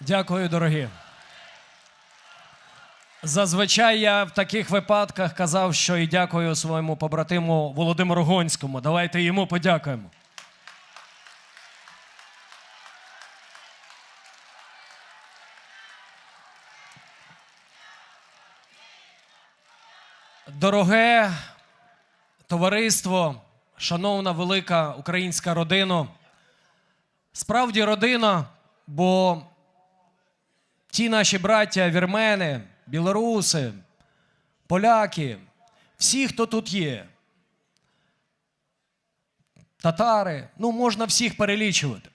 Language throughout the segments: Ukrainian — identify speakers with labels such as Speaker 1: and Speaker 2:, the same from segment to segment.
Speaker 1: Дякую, дорогі. Зазвичай я в таких випадках казав, що і дякую своєму побратиму Володимиру Гонському. Давайте йому подякуємо. Дороге товариство, шановна велика українська родина. Справді родина, бо ті наші браття, вірмени, білоруси, поляки, всі, хто тут є, татари, ну, можна всіх перелічувати.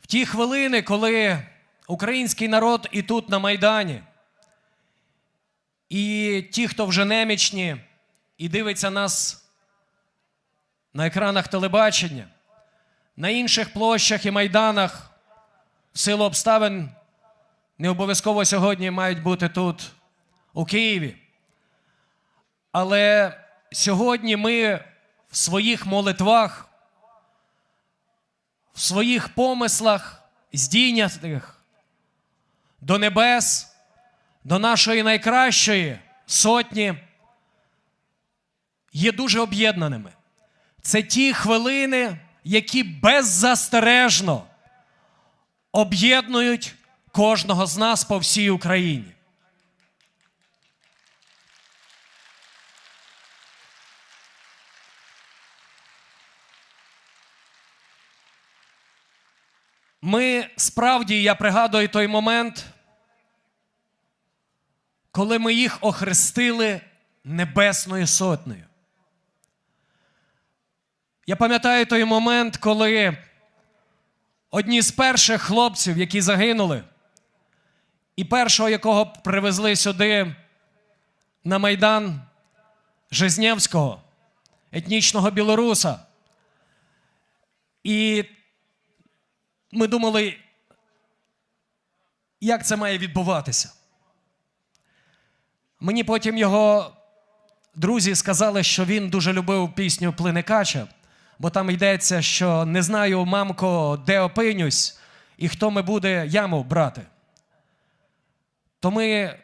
Speaker 1: В ті хвилини, коли український народ і тут на Майдані, і ті, хто вже немічні, і дивиться нас на екранах телебачення, на інших площах і майданах, в силу обставин не обов'язково сьогодні мають бути тут, у Києві. Але сьогодні ми в своїх молитвах, в своїх помислах, здійнятих до небес, до нашої найкращої сотні, є дуже об'єднаними. Це ті хвилини, які беззастережно об'єднують кожного з нас по всій Україні. Ми справді, я пригадую той момент, коли ми їх охрестили Небесною Сотнею. Я пам'ятаю той момент, коли одні з перших хлопців, які загинули, і першого, якого привезли сюди на Майдан Жизнєвського, етнічного білоруса. І ми думали, як це має відбуватися. Мені потім його друзі сказали, що він дуже любив пісню Плиникача, бо там йдеться, що не знаю, мамко, де опинюсь, і хто ми буде яму брати. То ми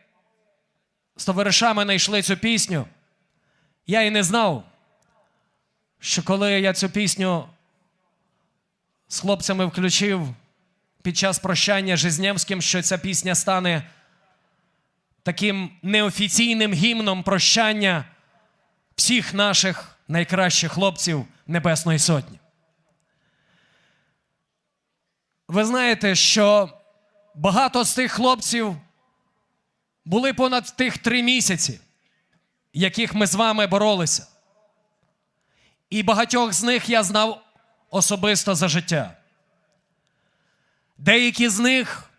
Speaker 1: з товаришами знайшли цю пісню. Я і не знав, що коли я цю пісню з хлопцями включив під час прощання Жизнєвським, що ця пісня стане таким неофіційним гімном прощання всіх наших найкращих хлопців Небесної Сотні. Ви знаєте, що багато з тих хлопців були понад тих три місяці, яких ми з вами боролися. І багатьох з них я знав особисто за життя. Деякі з них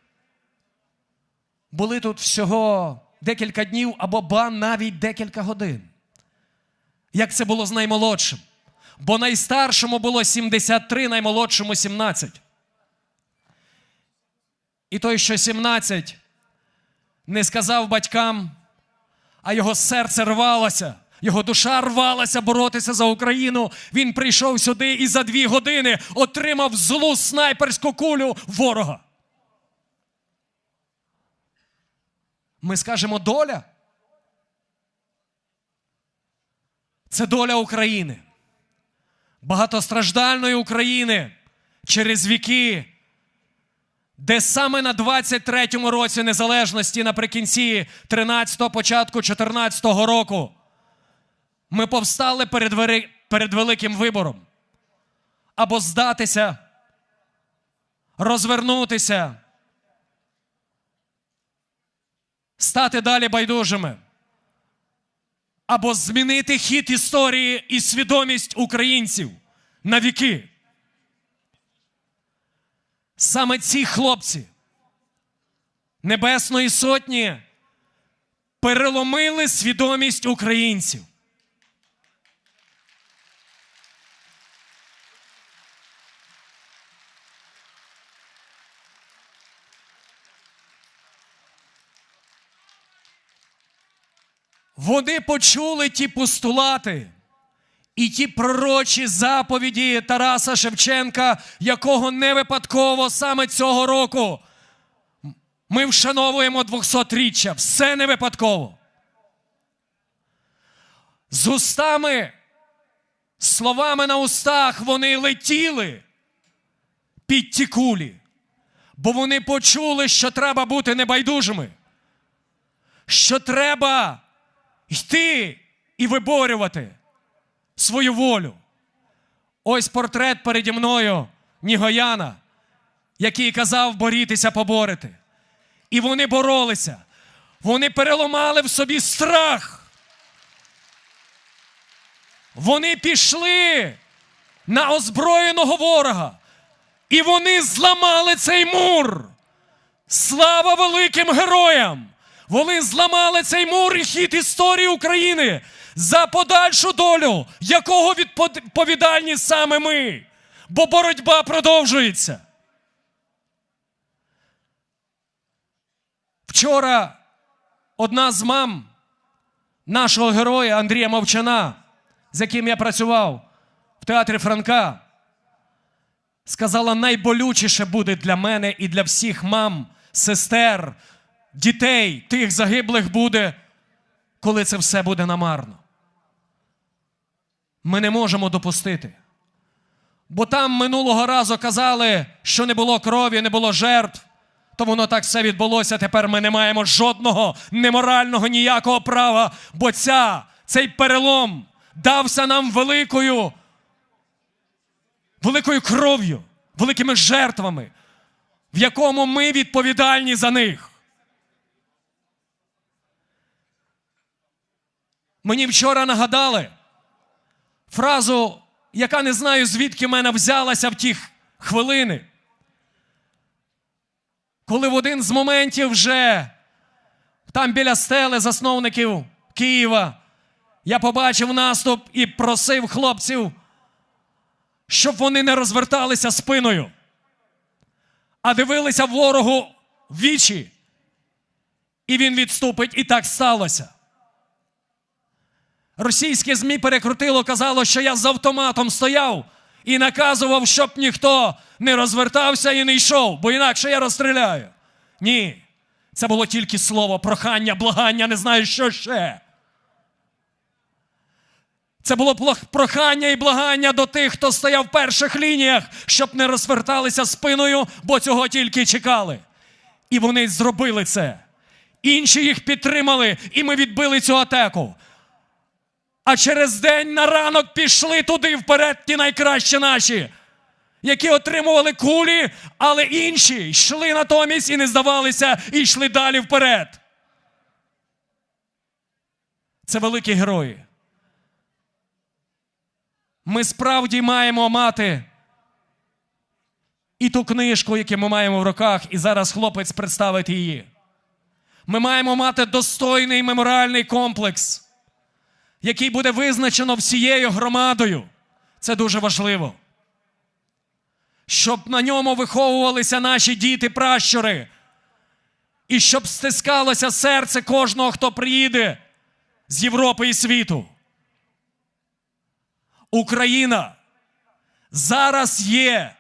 Speaker 1: були тут всього декілька днів або ба навіть декілька годин. Як це було з наймолодшим? Бо найстаршому було 73, наймолодшому 17. І той, що 17, не сказав батькам, а його серце рвалося, його душа рвалася боротися за Україну. Він прийшов сюди і за дві години отримав злу снайперську кулю ворога. Ми скажемо доля. Це доля України. Багатостраждальної України через віки, де саме на 23-му році незалежності наприкінці 13-го, початку 14-го року ми повстали перед, вери- перед великим вибором. Або здатися, розвернутися, стати далі байдужими або змінити хід історії і свідомість українців на віки. Саме ці хлопці Небесної Сотні переломили свідомість українців. Вони почули ті постулати І ті пророчі заповіді Тараса Шевченка, якого не випадково саме цього року ми вшановуємо 200-річчя. Все не випадково. З устами, словами на устах вони летіли під ті кулі, бо вони почули, що треба бути небайдужими, що треба йти і виборювати свою волю. Ось портрет переді мною Нігояна, який казав борітися, поборити. І вони боролися. Вони переламали в собі страх. Вони пішли на озброєного ворога. І вони зламали цей мур. Слава великим героям! Вони зламали цей мур і хід історії України за подальшу долю, якого відповідальні саме ми. Бо боротьба продовжується. Вчора одна з мам нашого героя Андрія Мовчана, з яким я працював в театрі Франка, сказала, найболючіше буде для мене і для всіх мам, сестер, дітей, тих загиблих буде, коли це все буде намарно. Ми не можемо допустити. Бо там минулого разу казали, що не було крові, не було жертв. То воно так все відбулося. Тепер ми не маємо жодного неморального ніякого права, бо ця, цей перелом дався нам великою, великою кров'ю, великими жертвами, в якому ми відповідальні за них. Мені вчора нагадали фразу, яка не знаю, звідки мене взялася в ті хвилини. Коли в один з моментів вже там біля стели засновників Києва я побачив наступ і просив хлопців, щоб вони не розверталися спиною, а дивилися ворогу в вічі, і він відступить, і так сталося. Російське ЗМІ перекрутило, казало, що я з автоматом стояв і наказував, щоб ніхто не розвертався і не йшов, бо інакше я розстріляю. Ні. Це було тільки слово, прохання, благання, не знаю, що ще. Це було прохання і благання до тих, хто стояв в перших лініях, щоб не розверталися спиною, бо цього тільки чекали. І вони зробили це. Інші їх підтримали, і ми відбили цю атаку. А через день на ранок пішли туди вперед, ті найкращі наші, які отримували кулі, але інші йшли натомість і не здавалися, і йшли далі вперед. Це великі герої. Ми справді маємо мати і ту книжку, яку ми маємо в руках, і зараз хлопець представить її. Ми маємо мати достойний меморіальний комплекс який буде визначено всією громадою. Це дуже важливо. Щоб на ньому виховувалися наші діти, пращури. І щоб стискалося серце кожного, хто приїде з Європи і світу. Україна зараз є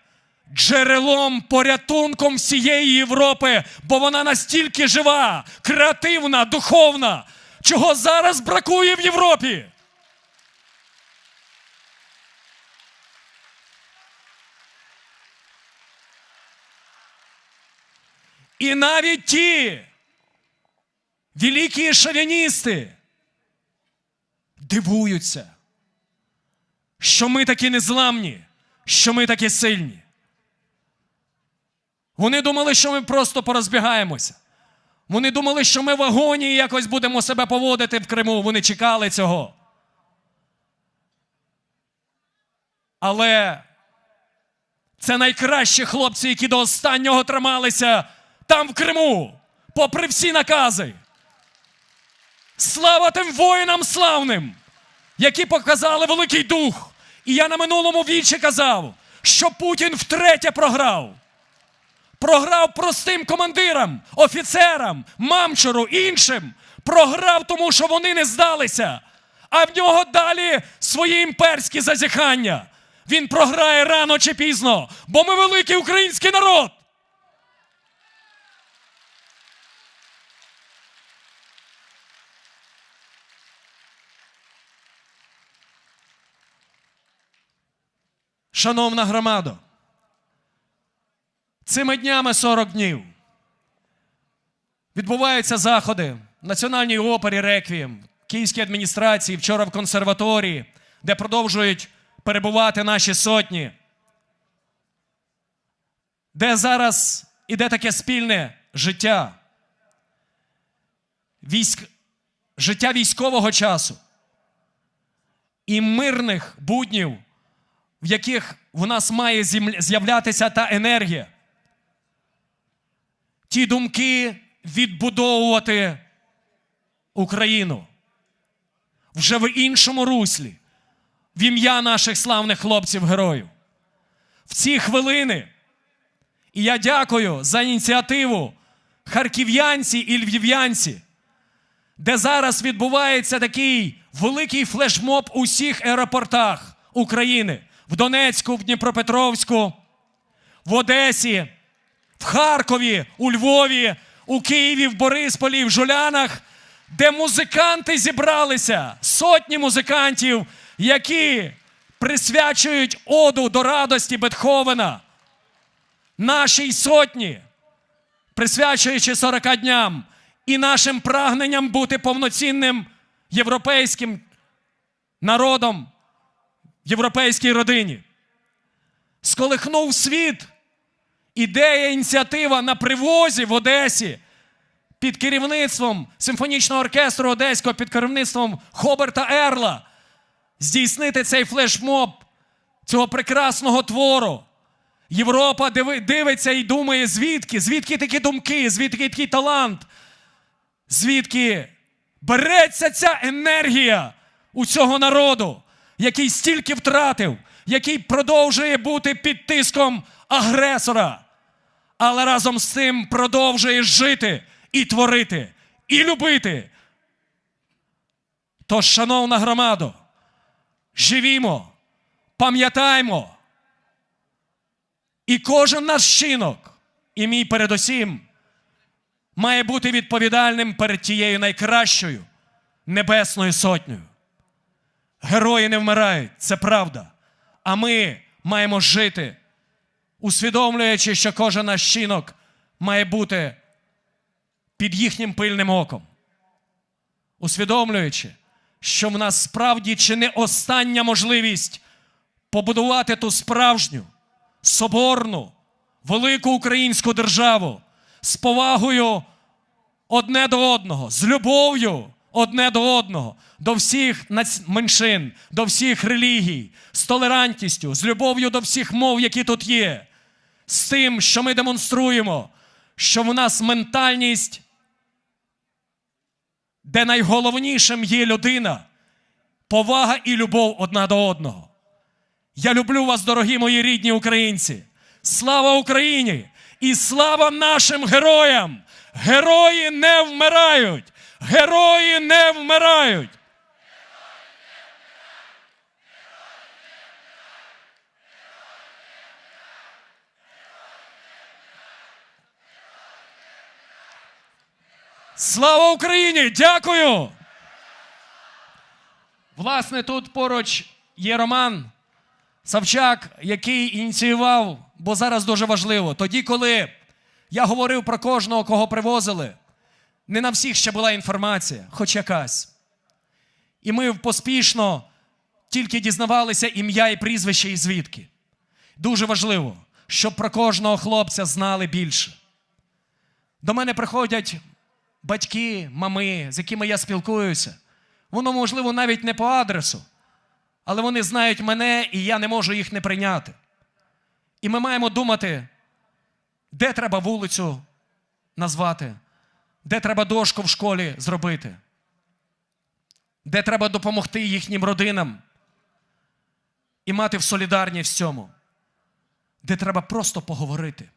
Speaker 1: джерелом порятунком всієї Європи, бо вона настільки жива, креативна, духовна, чого зараз бракує в Європі. І навіть ті великі шовіністи дивуються, що ми такі незламні, що ми такі сильні. Вони думали, що ми просто порозбігаємося. Вони думали, що ми в агонії якось будемо себе поводити в Криму. Вони чекали цього. Але це найкращі хлопці, які до останнього трималися там в Криму, попри всі накази. Слава тим воїнам славним, які показали Великий Дух. І я на минулому вічі казав, що Путін втретє програв програв простим командирам, офіцерам, мамчуру, іншим. Програв, тому що вони не здалися. а в нього далі свої імперські зазіхання. Він програє рано чи пізно, бо ми великий український народ. Шановна громада, цими днями 40 днів відбуваються заходи в Національній опері Реквієм, Київській адміністрації, вчора в консерваторії, де продовжують перебувати наші сотні, де зараз іде таке спільне життя, військ, життя військового часу і мирних буднів, в яких в нас має з'являтися та енергія. Ті думки відбудовувати Україну. Вже в іншому руслі, в ім'я наших славних хлопців-героїв. В ці хвилини, і я дякую за ініціативу харків'янці і львів'янці, де зараз відбувається такий великий флешмоб у всіх аеропортах України. В Донецьку, в Дніпропетровську, в Одесі, Харкові, у Львові, у Києві, в Борисполі, в Жулянах, де музиканти зібралися, сотні музикантів, які присвячують оду до радості Бетховена, нашій сотні, присвячуючи 40 дням і нашим прагненням бути повноцінним європейським народом європейській родині. Сколихнув світ ідея, ініціатива на привозі в Одесі під керівництвом симфонічного оркестру Одеського, під керівництвом Хоберта Ерла здійснити цей флешмоб цього прекрасного твору. Європа дивиться і думає, звідки, звідки такі думки, звідки такий талант, звідки береться ця енергія у цього народу, який стільки втратив, який продовжує бути під тиском агресора, але разом з цим продовжує жити і творити, і любити. Тож, шановна громадо, живімо, пам'ятаймо, і кожен наш чинок, і мій передусім, має бути відповідальним перед тією найкращою небесною сотнею. Герої не вмирають, це правда. А ми маємо жити, усвідомлюючи, що кожен наш чинок має бути під їхнім пильним оком. Усвідомлюючи, що в нас справді чи не остання можливість побудувати ту справжню, соборну, велику українську державу з повагою одне до одного, з любов'ю одне до одного, до всіх меншин, до всіх релігій, з толерантністю, з любов'ю до всіх мов, які тут є, з тим, що ми демонструємо, що в нас ментальність, де найголовнішим є людина, повага і любов одна до одного. Я люблю вас, дорогі мої рідні українці. Слава Україні! І слава нашим героям! Герої не вмирають! Герої не вмирають! Слава Україні! Дякую! Власне, тут поруч є Роман Савчак, який ініціював, бо зараз дуже важливо. Тоді, коли я говорив про кожного, кого привозили, не на всіх ще була інформація, хоч якась. І ми поспішно тільки дізнавалися ім'я і прізвище і звідки. Дуже важливо, щоб про кожного хлопця знали більше. До мене приходять батьки, мами, з якими я спілкуюся. Воно, можливо, навіть не по адресу, але вони знають мене, і я не можу їх не прийняти. І ми маємо думати, де треба вулицю назвати, де треба дошку в школі зробити, де треба допомогти їхнім родинам і мати в солідарність в цьому, де треба просто поговорити.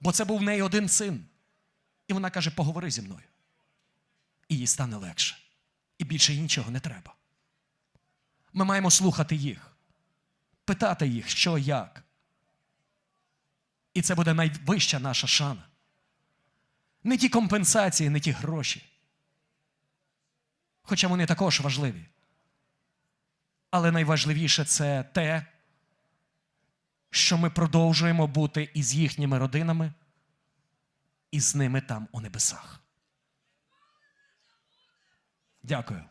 Speaker 1: Бо це був в неї один син. І вона каже: поговори зі мною. І їй стане легше. І більше нічого не треба. Ми маємо слухати їх, питати їх, що як. І це буде найвища наша шана. Не ті компенсації, не ті гроші. Хоча вони також важливі. Але найважливіше це те, що ми продовжуємо бути із їхніми родинами і з ними там у небесах. Дякую.